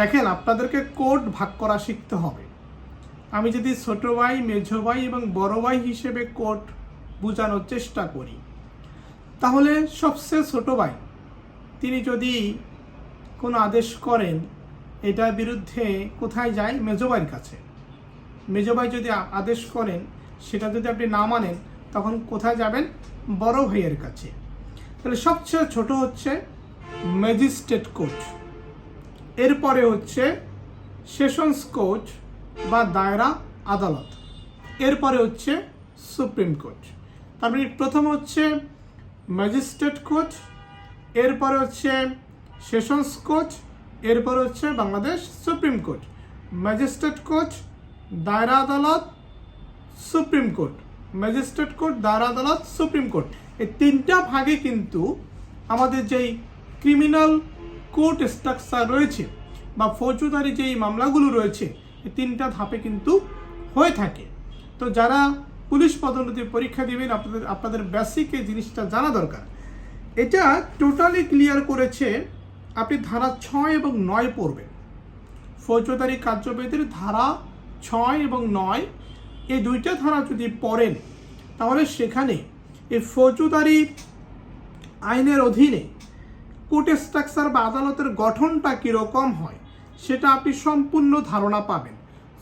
দেখেন, আপনাদেরকে কোড ভাগ করা শিখতে হবে। আমি যদি ছোট ভাই, মেঝো ভাই এবং বড় ভাই হিসেবে কোড বোঝানোর চেষ্টা করি, তাহলে সবচেয়ে ছোট ভাই, তিনি যদি কোনো আদেশ করেন, এটার বিরুদ্ধে কোথায় যায়? মেজো ভাইয়ের কাছে। মেজো ভাই যদি আদেশ করেন, সেটা যদি আপনি না মানেন, তখন কোথায় যাবেন? বড় ভাইয়ের কাছে। তাহলে সবচেয়ে ছোট হচ্ছে ম্যাজিস্ট্রেট কোর্ট এরপরে হচ্ছে সেশনস কোর্ট বা দায়রা আদালত। এরপরে হচ্ছে সুপ্রিম কোর্ট তারপরে প্রথম হচ্ছে ম্যাজিস্ট্রেট কোর্ট এরপরে হচ্ছে সেশনস কোর্ট এরপরে হচ্ছে Bangladesh supreme court magistrate court দায়রা আদালত, সুপ্রিম কোর্ট। ম্যাজিস্ট্রেট কোর্ট দায়রা আদালত, সুপ্রিম কোর্ট। এই তিনটা ভাগে কিন্তু আমাদের যেই ক্রিমিনাল কোর্ট স্ট্রাকচার রয়েছে বা ফৌজদারি যেই মামলাগুলো রয়েছে, এই তিনটা ধাপে কিন্তু হয়ে থাকে। তো যারা পুলিশ পদোন্নতির পরীক্ষা দিবেন, আপনাদের আপনাদের বেসিক এই জিনিসটা জানা দরকার। এটা টোটালি ক্লিয়ার করেছে আপনি ধারা ছয় এবং নয় পড়বেন। ফৌজদারি কার্যবিধির ধারা ছয় এবং নয়, এই দুইটা ধারা যদি পড়েন, তাহলে সেখানে এই ফৌজদারি আইনের অধীনে কোর্ট স্ট্রাকচার বা আদালতের গঠনটা কীরকম হয়, সেটা আপনি সম্পূর্ণ ধারণা পাবেন।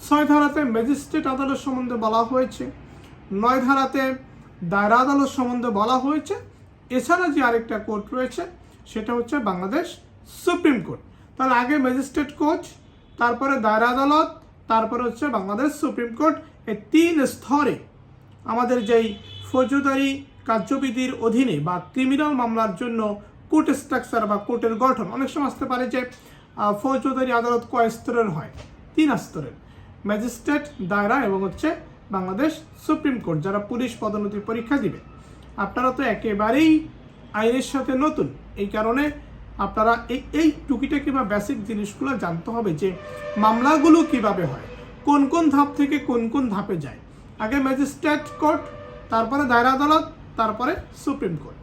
ছয় ধারাতে ম্যাজিস্ট্রেট আদালত সম্বন্ধে বলা হয়েছে, নয় ধারাতে দায়রা আদালত সম্বন্ধে বলা হয়েছে। এছাড়া যে আরেকটা কোর্ট রয়েছে, সেটা হচ্ছে বাংলাদেশ সুপ্রিম কোর্ট। তাহলে আগে ম্যাজিস্ট্রেট কোর্ট তারপরে দায়রা আদালত, তারপরে হচ্ছে বাংলাদেশ সুপ্রিম কোর্ট। এই তিন স্তরে আমাদের যেই ফৌজদারি কার্যবিধির অধীনে বা ক্রিমিনাল মামলার জন্য কোর্ট স্ট্রাকচার বা কোর্টের গঠন, অনেক সময় আসতে পারে যে ফৌজদারি আদালত কয় স্তরের হয়? তিন স্তরের। ম্যাজিস্ট্রেট, দায়রা এবং হচ্ছে বাংলাদেশ সুপ্রিম কোর্ট, যারা পুলিশ পদোন্নতির পরীক্ষা দিবে। আপনারা তো একেবারেই আইনের সাথে নতুন। এই কারণে আপনারা এই এই টুকিটাকি বা বেসিক জিনিসগুলো জানতে হবে যে, মামলাগুলো কীভাবে হয়? কোন কোন ধাপ থেকে কোন কোন ধাপে যায়? আগে ম্যাজিস্ট্রেট কোর্ট, তারপরে দায়রা আদালত, তারপরে সুপ্রিম কোর্ট।